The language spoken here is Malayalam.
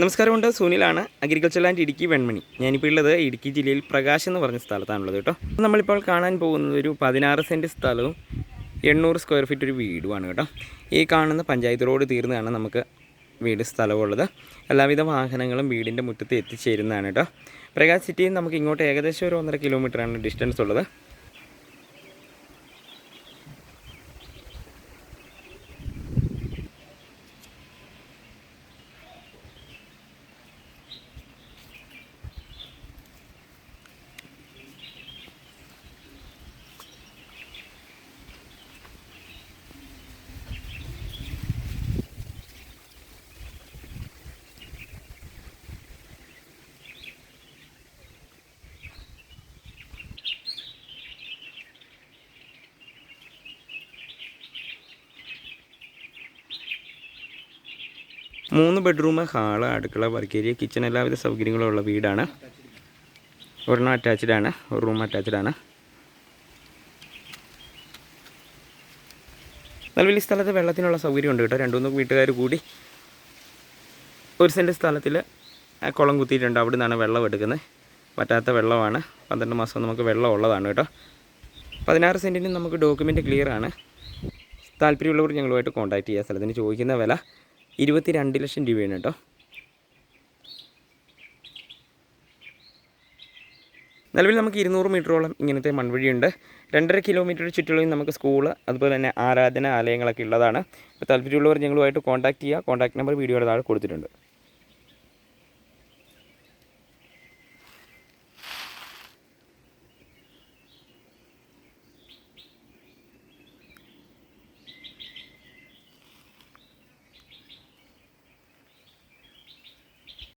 നമസ്കാരമുണ്ട് സുനിലാണ് അഗ്രികൾച്ചർ ലാൻഡ് ഇടുക്കി വെൺമണി. ഞാനിപ്പോൾ ഉള്ളത് ഇടുക്കി ജില്ലയിൽ പ്രകാശ് എന്ന് പറഞ്ഞ സ്ഥലത്താണുള്ളത് കേട്ടോ. നമ്മളിപ്പോൾ കാണാൻ പോകുന്നത് ഒരു പതിനാറ് സെന്റ് സ്ഥലവും എണ്ണൂറ് സ്ക്വയർ ഫീറ്റ് ഒരു വീടുമാണ് കേട്ടോ. ഈ കാണുന്ന പഞ്ചായത്ത് റോഡ് തീർന്നാണ് നമുക്ക് വീട് സ്ഥലമുള്ളത്. എല്ലാവിധ വാഹനങ്ങളും വീടിന്റെ മുറ്റത്ത് എത്തിച്ചേരുന്നതാണ് കേട്ടോ. പ്രകാശ് സിറ്റിയിൽ നമുക്ക് ഇങ്ങോട്ട് ഏകദേശം ഒരു ഒന്നര കിലോമീറ്ററാണ് ഡിസ്റ്റൻസ് ഉള്ളത്. മൂന്ന് ബെഡ്റൂം ഹാൾ അടുക്കള വർക്ക് ഏരിയ കിച്ചൺ എല്ലാവിധ സൗകര്യങ്ങളും ഉള്ള വീടാണ്. ഒരെണ്ണം അറ്റാച്ച്ഡ് ആണ് ഒരു റൂം അറ്റാച്ച്ഡ് ആണ്. നിലവിൽ ഈ സ്ഥലത്ത് വെള്ളത്തിനുള്ള സൗകര്യമുണ്ട് കേട്ടോ. രണ്ടു മൂന്ന് വീട്ടുകാർ കൂടി ഒരു സെന്റ് സ്ഥലത്തിൽ കുളം കുത്തിയിട്ടുണ്ട്. അവിടെ നിന്നാണ് വെള്ളം എടുക്കുന്നത്. പറ്റാത്ത വെള്ളമാണ്. പന്ത്രണ്ട് മാസം നമുക്ക് വെള്ളം ഉള്ളതാണ് കേട്ടോ. പതിനാറ് സെന്റിന് നമുക്ക് ഡോക്യുമെന്റ് ക്ലിയർ ആണ്. താല്പര്യമുള്ളവർ ഞങ്ങളുമായിട്ട് കോൺടാക്ട് ചെയ്യുക സ്ഥലത്തിന് ചോദിക്കുന്ന വില ഇരുപത്തി രണ്ട് ലക്ഷം രൂപയാണ് കേട്ടോ. നിലവിൽ നമുക്ക് ഇരുന്നൂറ് മീറ്ററോളം ഇങ്ങനത്തെ മൺവഴിയുണ്ട്. രണ്ടര കിലോമീറ്റർ ചുറ്റളവിൽ നമുക്ക് സ്കൂൾ അതുപോലെ തന്നെ ആരാധന ആലയങ്ങളൊക്കെ ഉള്ളതാണ്. അപ്പോൾ താല്പര്യമുള്ളവർ ഞങ്ങളുമായിട്ട് കോൺടാക്ട് ചെയ്യുക. കോൺടാക്ട് നമ്പർ വീഡിയോയുടെ താഴെ കൊടുത്തിട്ടുണ്ട്.